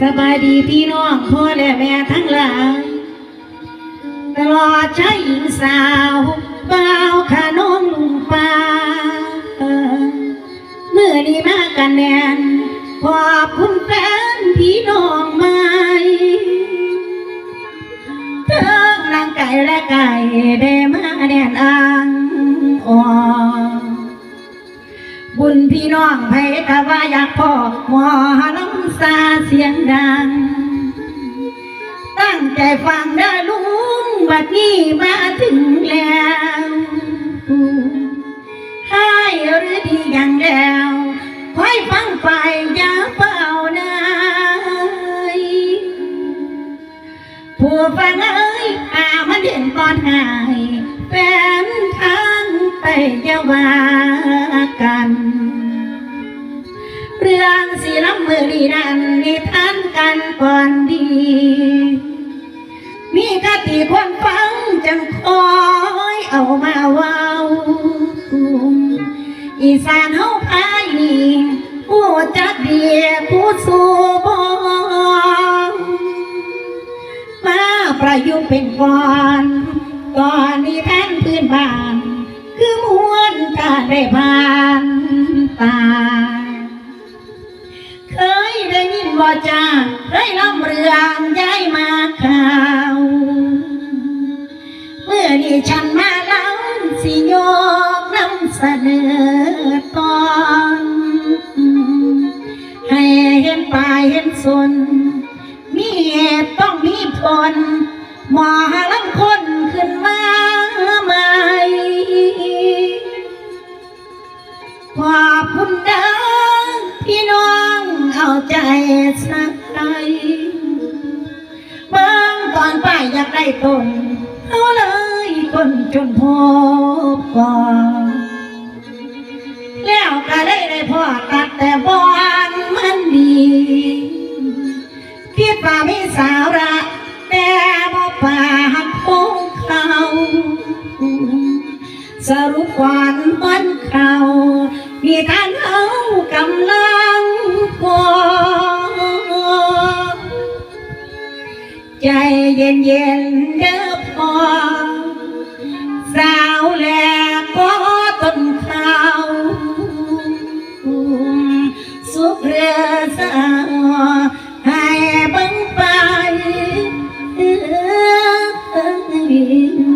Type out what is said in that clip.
สบายดีพี่น้องพ่อและแม่ทั้งหลายตลอดชายหญิงสาวบ่าวขาน้องลุงป้าเมื่อนี้มากันแนนขอบคุณแฟนพี่น้องไหมเทิงนางไก่และไก่ได้มาแน่นอ่างอ่อน บุญพี่น้องไผกะว่าอยากพ่อหมอลำซาเสียงดัง ตั้งใจฟังเด้ลุงบัดนี้มาถึงแล้วให้หรือดีอย่างแล้วคอยฟังไปอย่าเฝ้านายผู้ฟังเอ้ยอามันเด่นตอนหายแฟนทางไปอยาว่ากัน มือดีนั้นิทานกันก่อนดี มีกติคนฟังจังคอยเอามาเว้าอีสานเฮาพายนี่ผู้จักดียผู้สูบองมาประยุกต์เป็นก่อนก่อนนี้แทนพื้นบ้าน คือมวนกาได้ผ่านตา ได้ยินว่าจ้าได้ลำเรืองย้ายมาข่าว เมื่อนี้ฉันมาเล่าสิโยกนำเสนอตอน ให้เห็นปลาเห็นสนมีเหตุต้องมีผลหมอลำคนขึ้นมาใหม่ขอบคุณเด้อพี่น้อง อาใจสักใจเบิ่งตอนไปอยากได้ตนเอาเลยคนจนพบก่อนแล้วก็ได้ได้พ่อตัดแต่บอนมันดีคิดว่ามีสาระแต่บ่ป่ากพงเขาสรุปกวานบ้านเขามีทานเอากำลัง ใจเย็นเย็นเด้อพอสาวแลก็ต้นข้าวสุกเรือสาวให้บังไปเออ